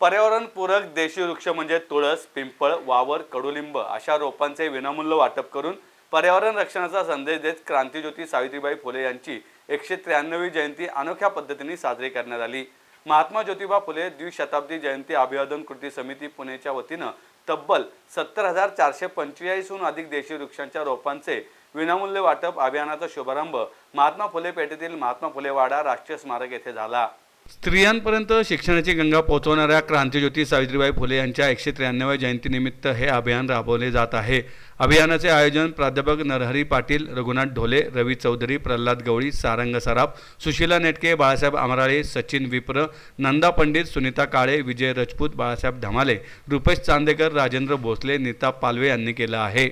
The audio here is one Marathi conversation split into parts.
पर्यावरणपूरक देशी वृक्ष म्हणजे तुळस पिंपळ वावर कडुलिंब अशा रोपांचे विनामूल्य वाटप करून पर्यावरण रक्षणाचा संदेश देत क्रांतीज्योती सावित्रीबाई फुले यांची एकशे त्र्याण्णवी जयंती अनोख्या पद्धतीने साजरी करण्यात आली. महात्मा ज्योतिबा फुले द्विशताब्दी जयंती अभिवादन कृती समिती पुणेच्या वतीनं तब्बल सत्तर हजार चारशे पंचेचाळीसहून अधिक देशी वृक्षांच्या रोपांचे विनामूल्य वाटप अभियानाचा शुभारंभ महात्मा फुले पेठेतील महात्मा फुले वाडा राष्ट्रीय स्मारक येथे झाला. स्त्रियांपर्यंत शिक्षणाची गंगा पोहोचवणाऱ्या क्रांतीज्योती सावित्रीबाई फुले यांच्या एकशे त्र्याण्णव्या जयंतीनिमित्त हे अभियान राबवले जात आहे. अभियानाचे आयोजन प्राध्यापक नरहरी पाटील रघुनाथ ढोले रवी चौधरी प्रल्हाद गवळी सारंग सराफ सुशीला नेटके बाळासाहेब आमराळे सचिन विप्र नंदा पंडित सुनीता काळे विजय राजपूत बाळासाहेब धमाले रुपेश चांदेकर राजेंद्र भोसले नीता पालवे यांनी केलं आहे.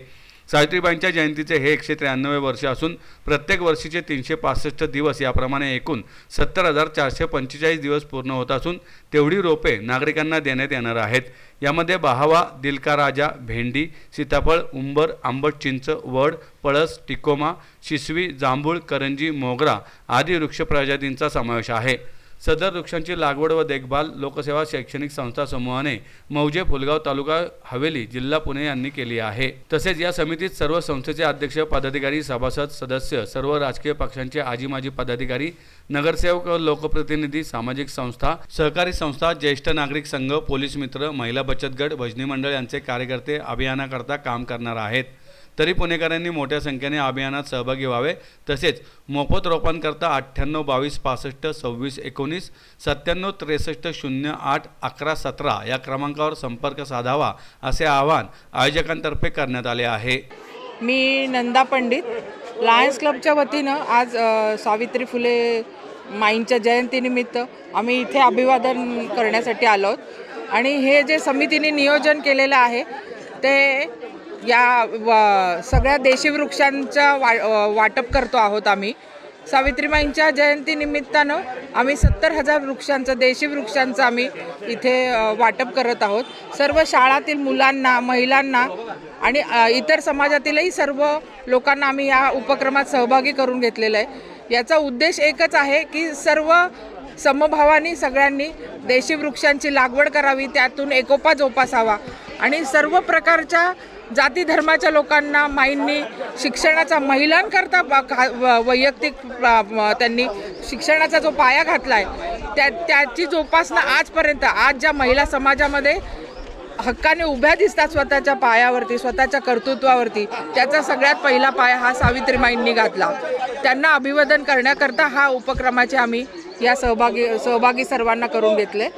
सावित्रीबाईंच्या जयंतीचे हे एकशे त्र्याण्णवे वर्ष असून प्रत्येक वर्षीचे तीनशे पासष्ट दिवस याप्रमाणे एकूण सत्तर हजार चारशे पंचेचाळीस दिवस पूर्ण होत असून तेवढी रोपे नागरिकांना देण्यात येणार आहेत. यामध्ये बहावा दिलका राजा भेंडी सीताफळ उंबर आंबट चिंच वड पळस टिकोमा शिसवी जांभूळ करंजी मोगरा आदी वृक्ष प्रजातींचा समावेश आहे. सदर वृक्षांची लागवड व देखभाल लोकसेवा शैक्षणिक संस्था समूहाने मौजे फुलगाव तालुका हवेली जिल्हा पुणे यांनी केली आहे. तसेच या समितीत सर्व संस्थेचे अध्यक्ष पदाधिकारी सभासद सदस्य सर्व राजकीय पक्षांचे आजी माजी पदाधिकारी नगरसेवक व लोकप्रतिनिधी सामाजिक संस्था सहकारी संस्था ज्येष्ठ नागरिक संघ पोलीस मित्र महिला बचत गट भजनी मंडळ यांचे कार्यकर्ते अभियानाकरता काम करणार आहेत. तरी पुणेकरांनी मोठ्या संख्येने अभियानात सहभागी व्हावे. तसेच मोफत रोपांकरता अठ्ठ्याण्णव बावीस पासष्ट सव्वीस एकोणीस सत्त्याण्णव त्रेसष्ट शून्य आठ अकरा सतरा या क्रमांकावर संपर्क साधावा असे आवाहन आयोजकांतर्फे करण्यात आले आहे. मी नंदा पंडित. लायन्स क्लबच्या वतीनं आज सावित्री फुले माईंच्या जयंतीनिमित्त आम्ही इथे अभिवादन करण्यासाठी आलो आहोत. आणि हे जे समितीने नियोजन केलेलं आहे ते या व- सगळ्या देशी वृक्षांच्या वा वाटप करतो आहोत आम्ही. सावित्रीबाईंच्या जयंतीनिमित्तानं आम्ही सत्तर हजार वृक्षांचं देशी वृक्षांचं आम्ही इथे वाटप करत आहोत. सर्व शाळातील मुलांना महिलांना आणि इतर समाजातीलही सर्व लोकांना आम्ही या उपक्रमात सहभागी करून घेतलेलं आहे. याचा उद्देश एकच आहे की सर्व समभावानी सगळ्यांनी देशी वृक्षांची लागवड करावी त्यातून एकोपा जोपासावा. आणि सर्व प्रकारच्या जाती धर्माच्या लोकांना माईंनी शिक्षणाचा महिलांकरता का- व- वैयक्तिक त्यांनी शिक्षणाचा जो पाया घातला आहे त्या त्याची जोपासना आजपर्यंत आज ज्या महिला समाजामध्ये हक्काने उभ्या दिसतात स्वतःच्या पायावरती स्वतःच्या कर्तृत्वावरती त्याचा सगळ्यात पहिला पाया हा सावित्रीमाईंनी घातला. त्यांना अभिवादन करण्याकरता हा उपक्रमाचे आम्ही या सहभागी सहभागी सर्वांना करून घेतले.